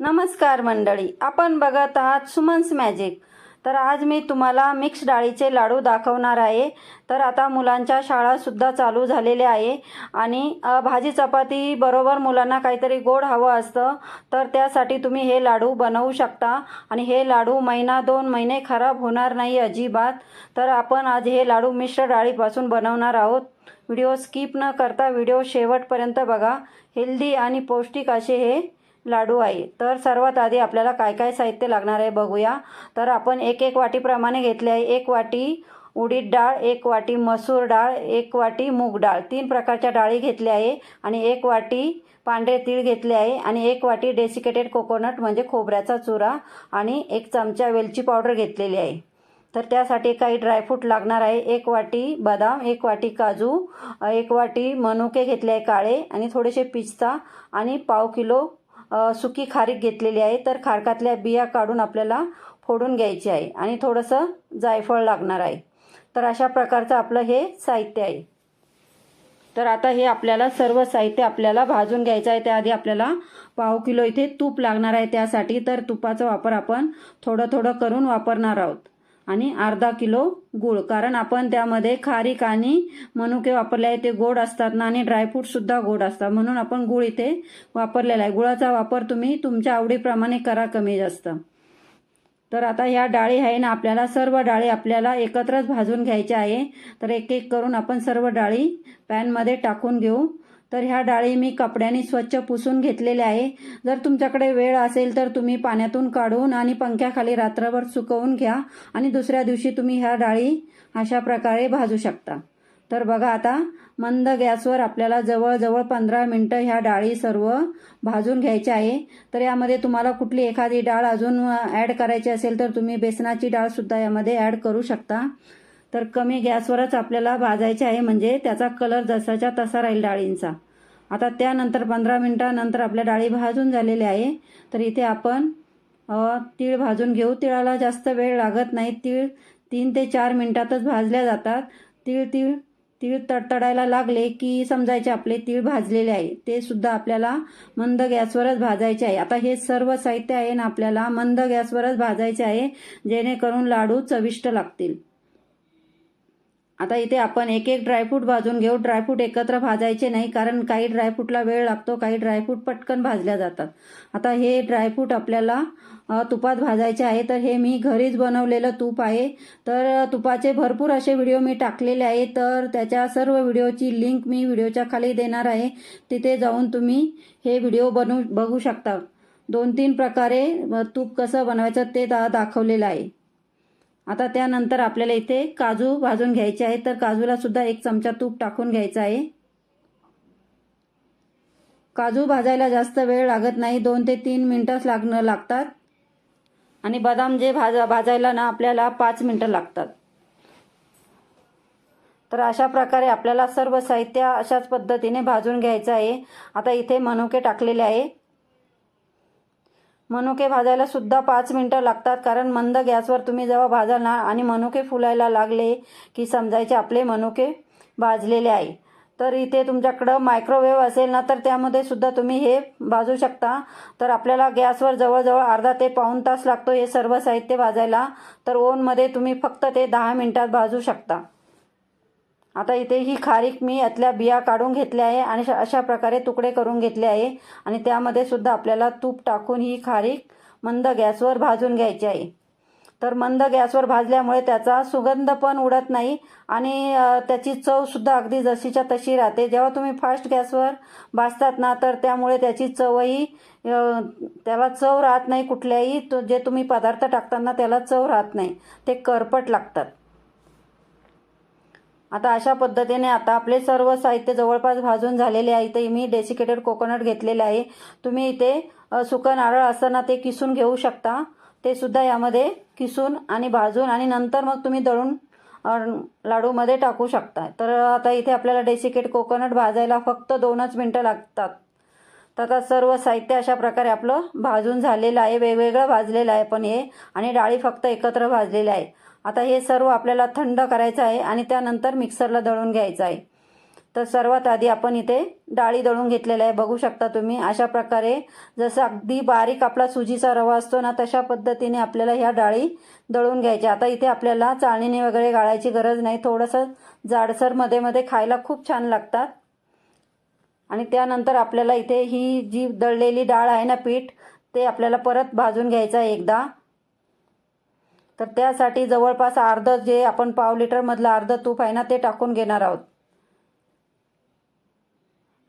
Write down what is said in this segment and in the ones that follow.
नमस्कार मंडळी आपण बघत आहात सुमन्स मॅजिक. तर आज मी तुम्हाला मिक्स डाळीचे लाडू दाखवणार आहे. तर आता मुलांच्या शाळासुद्धा चालू झालेल्या आहे. आणि भाजी चपाती बरोबर मुलांना काहीतरी गोड हवं असतं. तर त्यासाठी तुम्ही हे लाडू बनवू शकता. आणि हे लाडू महिना दोन महिने खराब होणार नाही अजिबात. तर आपण आज हे लाडू मिश्र डाळीपासून बनवणार आहोत. व्हिडिओ स्किप न करता व्हिडिओ शेवटपर्यंत बघा. हेल्दी आणि पौष्टिक असे हे लाडू आहे तर सर्वात आधी आपल्याला काय काय साहित्य लागणार आहे बघूया. तर आपण एक एक वाटीप्रमाणे घेतले आहे. एक वाटी उडीद डाळ एक वाटी मसूर डाळ एक वाटी मूग डाळ. तीन प्रकारच्या डाळी घेतल्या आहे आणि एक वाटी पांढरे तीळ घेतले आहे आणि एक वाटी डेसिकेटेड कोकोनट म्हणजे खोबऱ्याचा चुरा आणि एक चमचा वेलची पावडर घेतलेली आहे. तर त्यासाठी काही ड्रायफ्रूट लागणार आहे. एक वाटी बदाम एक वाटी काजू एक वाटी मनुके घेतले आहे काळे आणि थोडेसे पिस्ता आणि पाव किलो सुकी खारीक घेतलेली आहे तर खारकातल्या बिया काढून आपल्याला फोडून घ्यायची आहे आणि थोडंसं जायफळ लागणार आहे. तर अशा प्रकारचं आपलं हे साहित्य आहे. तर आता हे आपल्याला सर्व साहित्य आपल्याला भाजून घ्यायचं आहे. त्याआधी आपल्याला पाव किलो इथे तूप लागणार आहे. त्यासाठी तर तुपाचा वापर आपण थोडं थोडं करून वापरणार आहोत. आणि अर्धा किलो गूळ. कारण आपण त्यामध्ये खारीक आणि मनुके वापरले आहे ते गोड असतात ना आणि ड्रायफ्रूटसुद्धा गोड असतात. म्हणून आपण गूळ इथे वापरलेला आहे. गुळाचा वापर तुम्ही तुमच्या आवडीप्रमाणे करा कमी जास्त. तर आता ह्या डाळी आहे ना आपल्याला सर्व डाळी आपल्याला एकत्रच भाजून घ्यायच्या आहे. तर एक एक करून आपण सर्व डाळी पॅनमध्ये टाकून घेऊ. तर ह्या डाळी मी कपड्याने स्वच्छ पुसून घेतलेल्या आहे. जर तुमच्याकडे वेळ असेल तर तुम्ही पाण्यातून काढून आणि पंख्याखाली रात्रभर सुकवून घ्या आणि दुसऱ्या दिवशी तुम्ही ह्या डाळी अशा प्रकारे भाजू शकता. तर बघा आता मंद गॅसवर आपल्याला जवळजवळ पंधरा मिनटं ह्या डाळी सर्व भाजून घ्यायच्या आहे. तर यामध्ये तुम्हाला कुठली एखादी डाळ अजून ॲड करायची असेल तर तुम्ही बेसनाची डाळसुद्धा यामध्ये ॲड करू शकता. तर कमी गॅसवरच आपल्याला भाजायचे आहे म्हणजे त्याचा कलर जसाच्या तसा राहील डाळींचा. आता त्यानंतर पंधरा मिनटानंतर आपल्या डाळी भाजून झालेल्या आहे. तर इथे आपण तीळ भाजून घेऊ. तिळाला जास्त वेळ लागत नाही. तीळ तीन ते चार मिनटातच भाजल्या जातात. तीळ तीळ तीळ तडतडायला लागले की समजायचे आपले तीळ भाजलेले आहे. ते सुद्धा आपल्याला मंद गॅसवरच भाजायचे आहे. आता हे सर्व साहित्य आहे ना आपल्याला मंद गॅसवरच भाजायचे आहे जेणेकरून लाडू चविष्ट लागतील. आता इथे आपण एक एक ड्रायफ्रूट भाजून घेऊ. ड्रायफ्रूट एकत्र भाजायचे नाही कारण काही ड्रायफ्रूटला वेळ लागतो काही ड्रायफ्रूट पटकन भाजल्या जातात. आता हे ड्रायफ्रूट आपल्याला तुपात भाजायचे आहे. तर हे मी घरीच बनवलेलं तूप आहे. तर तुपाचे भरपूर असे व्हिडिओ मी टाकलेले आहे. तर त्याच्या सर्व व्हिडिओची लिंक मी व्हिडिओच्या खाली देणार आहे. तिथे जाऊन तुम्ही हे व्हिडिओ बनवू बघू शकता. दोन तीन प्रकारे तूप कसं बनवायचं ते दा दाखवलेलं आहे. आता त्यानंतर आपल्याला इथे काजू भाजून घ्यायचे आहे तर काजूला सुद्धा एक चमचा तूप टाकून घ्यायचा आहे. काजू भाजायला जास्त वेळ लागत नाही. दोन ते तीन मिनटंच लागणं लागतात. आणि बदाम जे भाजा भाजायला ना आपल्याला पाच मिनटं लागतात. तर अशा प्रकारे आपल्याला सर्व साहित्य अशाच पद्धतीने भाजून घ्यायचं आहे. आता इथे मनुके टाकलेले आहे. मनुके भाजायला सुद्धा पाच मिनटं लागतात कारण मंद गॅसवर तुम्ही जेव्हा भाजाल आणि मनुके फुलायला लागले की समजायचे आपले मनुके भाजलेले आहे तर इथे तुमच्याकडं मायक्रोवेव्ह असेल ना तर त्यामध्ये सुद्धा तुम्ही हे भाजू शकता. तर आपल्याला गॅसवर जवळजवळ अर्धा ते पाऊण तास लागतो हे सर्व साहित्य भाजायला तर ओनमध्ये तुम्ही फक्त ते दहा मिनटात भाजू शकता. आता इथे ही खारीक मी यातल्या बिया काढून घेतल्या आहे आणि अशा- अशा प्रकारे तुकडे करून घेतले आहे. आणि त्यामध्ये सुद्धा आपल्याला तूप टाकून ही खारीक मंद गॅसवर भाजून घ्यायची आहे. तर मंद गॅसवर भाजल्यामुळे त्याचा सुगंध पण उडत नाही आणि त्याची चवसुद्धा अगदी जशीच्या तशी राहते. जेव्हा तुम्ही फास्ट गॅसवर भाजतात ना तर त्यामुळे त्याची चवही त्याला चव राहत नाही कुठल्याही जे तुम्ही पदार्थ टाकताना त्याला चव राहत नाही. ते करपट लागतात. आता अशा पद्धतीने आता आपले सर्व साहित्य जवळपास भाजून झालेले आहे. इथे मी डेसिकेटेड कोकोनट घेतलेले आहे. तुम्ही इथे सुकं नारळ असताना ते किसून घेऊ शकता. ते सुद्धा यामध्ये किसून आणि भाजून आणि नंतर मग तुम्ही दळून लाडूमध्ये टाकू शकता. तर आता इथे आपल्याला डेसिकेट कोकोनट भाजायला फक्त दोनच मिनटं लागतात. तर आता सर्व साहित्य अशा प्रकारे आपलं भाजून झालेलं आहे. वेगवेगळं भाजलेलं आहे पण हे. आणि डाळी फक्त एकत्र भाजलेली आहे. आता हे सर्व आपल्याला थंड करायचं आहे आणि त्यानंतर मिक्सरला दळून घ्यायचं आहे. तर सर्वात आधी आपण इथे डाळी दळून घेतलेल्या आहे. बघू शकता तुम्ही अशा प्रकारे जसं अगदी बारीक आपला सुजीचा रवा असतो ना तशा पद्धतीने आपल्याला ह्या डाळी दळून घ्यायच्या. आता इथे आपल्याला चाळणीने वगैरे गाळायची गरज नाही. थोडंसं जाडसरमध्ये मध्ये खायला खूप छान लागतात. आणि त्यानंतर आपल्याला इथे ही जी दळलेली डाळ आहे ना पीठ ते आपल्याला परत भाजून घ्यायचं आहे एकदा. तर त्यासाठी जवळपास अर्धं जे आपण पाव लिटरमधलं अर्धं तूप आहे ना ते टाकून घेणार आहोत.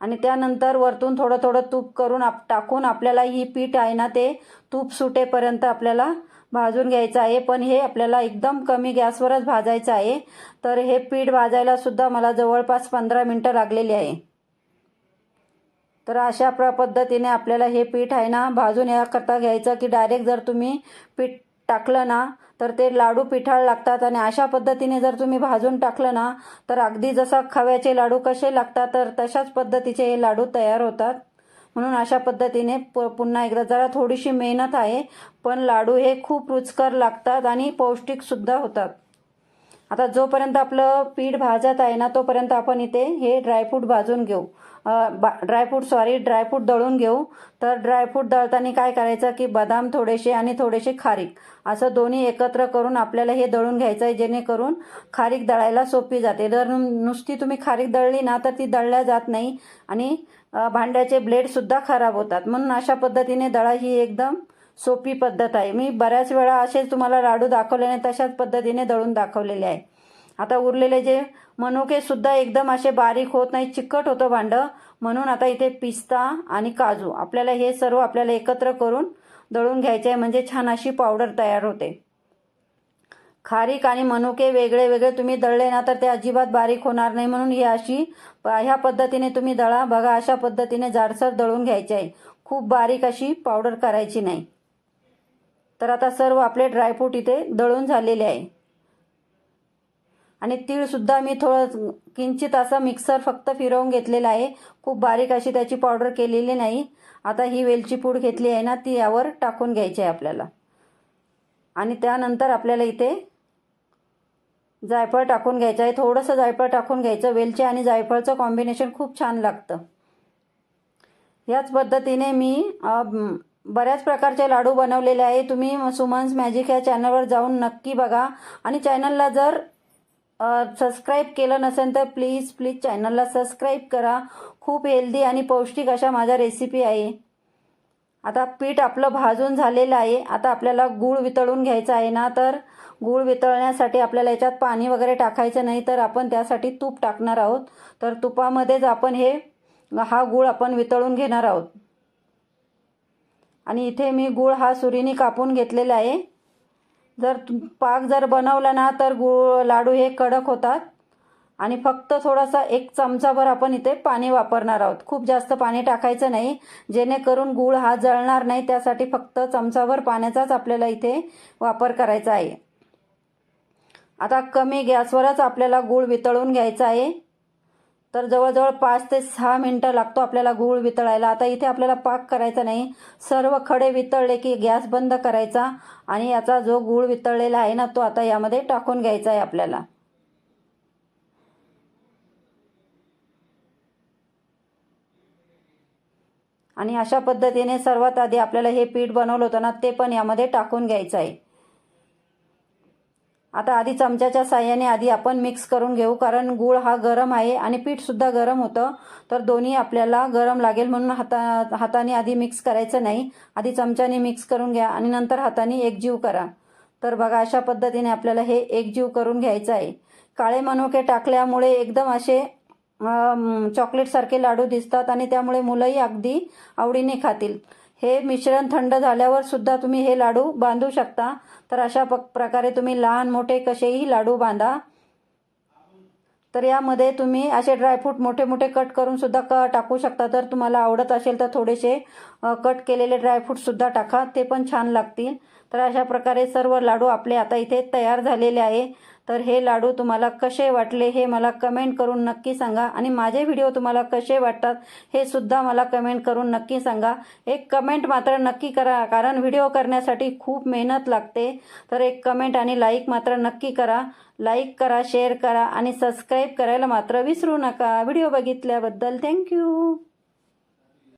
आणि त्यानंतर वरतून थोडं थोडं तूप करून आप टाकून आपल्याला ही पीठ आहे ना ते तूप सुटेपर्यंत आपल्याला भाजून घ्यायचं आहे. पण हे आपल्याला एकदम कमी गॅसवरच भाजायचं आहे. तर हे पीठ भाजायला सुद्धा मला जवळपास पंधरा मिनटं लागलेली आहे. तर अशा प्र पद्धतीने आपल्याला हे पीठ आहे ना भाजून याकरता घ्यायचं की डायरेक्ट जर तुम्ही पीठ टाकलं ना तर ते लाडू पिठाळ लागतात आणि अशा पद्धतीने जर तुम्ही भाजून टाकलं ना तर अगदी जसा खव्याचे लाडू कसे लागतात तर तशाच पद्धतीचे हे लाडू तयार होतात. म्हणून अशा पद्धतीने प पुन्हा एकदा जरा थोडीशी मेहनत आहे पण लाडू हे खूप रुचकर लागतात आणि पौष्टिकसुद्धा होतात. आता जोपर्यंत आपलं पीठ भाजत आहे ना तोपर्यंत आपण इथे हे ड्रायफ्रूट भाजून घेऊ. बा ड्रायफ्रूट सॉरी ड्रायफ्रूट दळून घेऊ. तर ड्रायफ्रूट दळताना काय करायचं की बदाम थोडेसे आणि थोडेसे खारीक. असं दोन्ही एकत्र करून आपल्याला हे दळून घ्यायचं आहे जेणेकरून खारीक दळायला सोपी जाते. जर नुसती तुम्ही खारीक दळली ना तर ती दळल्या जात नाही आणि भांड्याचे ब्लेडसुद्धा खराब होतात. म्हणून अशा पद्धतीने दळा ही एकदम सोपी पद्धत आहे. मी बऱ्याच वेळा असेच तुम्हाला लाडू दाखवलेले तशाच पद्धतीने दळून दाखवलेले आहे. आता उरलेले जे मनुके सुद्धा एकदम असे बारीक होत नाही चिकट होतं भांडं. म्हणून आता इथे पिस्ता आणि काजू आपल्याला हे सर्व आपल्याला एकत्र करून दळून घ्यायचे आहे म्हणजे छान अशी पावडर तयार होते. खारीक आणि मनुके वेगळे वेगळे तुम्ही दळले ना तर ते अजिबात बारीक होणार नाही. म्हणून ही अशी ह्या पद्धतीने तुम्ही दळा. बघा अशा पद्धतीने जाडसर दळून घ्यायचे आहे खूप बारीक अशी पावडर करायची नाही. तर आता सर्व आपले ड्रायफ्रूट इथे दळून झालेले आहे. आणि तीळसुद्धा मी थोडं किंचित असं मिक्सर फक्त फिरवून घेतलेलं आहे. खूप बारीक अशी त्याची पावडर केलेली नाही. आता ही वेलची पूड घेतली आहे ना ती यावर टाकून घ्यायची आहे आपल्याला. आणि त्यानंतर आपल्याला इथे जायफळ टाकून घ्यायचं आहे. थोडंसं जायफळ टाकून घ्यायचं वेलची आणि जायफळचं कॉम्बिनेशन खूप छान लागतं. याच पद्धतीने मी बऱ्याच प्रकारचे लाडू बनवलेले आहे. तुम्ही सुमन्स मॅजिक या चॅनलवर जाऊन नक्की बघा. आणि चॅनलला जर सबस्क्राईब केलं नसेल तर प्लीज प्लीज चॅनलला सबस्क्राईब करा. खूप हेल्दी आणि पौष्टिक अशा माझ्या रेसिपी आहे. आता पीठ आपलं भाजून झालेलं आहे. आता आपल्याला गूळ वितळून घ्यायचं आहे ना तर गूळ वितळण्यासाठी आपल्याला याच्यात पाणी वगैरे टाकायचं नाही तर आपण त्यासाठी तूप टाकणार आहोत. तर तुपामध्येच आपण हे हा गूळ आपण वितळून घेणार आहोत. आणि इथे मी गूळ हा सुरीने कापून घेतलेला आहे. जर पाक जर बनवला ना तर गूळ लाडू हे कडक होतात. आणि फक्त थोडासा एक चमचाभर आपण इथे पाणी वापरणार आहोत. खूप जास्त पाणी टाकायचं नाही. जेणेकरून गूळ हा जळणार नाही. त्यासाठी फक्त चमचाभर पाण्याचाच आपल्याला इथे वापर करायचा आहे. आता कमी गॅसवरच आपल्याला गूळ वितळून घ्यायचा आहे. तर जवळजवळ पाच ते सहा मिनटं लागतो आपल्याला गूळ वितळायला. आता इथे आपल्याला पाक करायचा नाही. सर्व खडे वितळले की गॅस बंद करायचा आणि याचा जो गूळ वितळलेला आहे ना तो आता यामध्ये टाकून घ्यायचा आहे आपल्याला. आणि अशा पद्धतीने सर्वात आधी आपल्याला हे पीठ बनवलं होतं ना ते पण यामध्ये टाकून घ्यायचं आहे. आता आधी चमच्याच्या साह्याने आधी आपण मिक्स करून घेऊ कारण गूळ हा गरम आहे आणि पीठसुद्धा गरम होतं. तर दोन्ही आपल्याला गरम लागेल म्हणून हाता हाताने आधी मिक्स करायचं नाही. आधी चमच्याने मिक्स करून घ्या आणि नंतर हाताने एकजीव करा. तर बघा अशा पद्धतीने आपल्याला हे एकजीव करून घ्यायचं आहे. काळे मनुके टाकल्यामुळे एकदम असे चॉकलेटसारखे लाडू दिसतात आणि त्यामुळे मुलंही अगदी आवडीने खातील. हे मिश्रण थंड झाल्यावर सुद्धा तुम्ही हे लाडू बांधू शकता. तर अशा प प्रकारे तुम्ही लहान मोठे कसेही लाडू बांधा. तर यामध्ये तुम्ही असे ड्रायफ्रूट मोठे मोठे कट करून सुद्धा क टाकू शकता. जर तुम्हाला आवडत असेल तर थोडेसे कट केलेले ड्रायफ्रूटसुद्धा टाका. ते पण छान लागतील. तर अशा प्रकारे सर्व लाडू आपले आता इथे तयार झालेले आहे. तर हे लाडू तुम्हाला कसे वाटले हे मला कमेंट करून नक्की सांगा. आणि माझे व्हिडिओ तुम्हाला कसे वाटतात हे सुद्धा मला कमेंट करून नक्की सांगा. एक कमेंट मात्र नक्की करा कारण व्हिडिओ करण्यासाठी खूप मेहनत लागते. तर एक कमेंट आणि लाईक मात्र नक्की करा. लाईक करा शेअर करा आणि सबस्क्राईब करायला मात्र विसरू नका. Video बघितल्याबद्दल thank you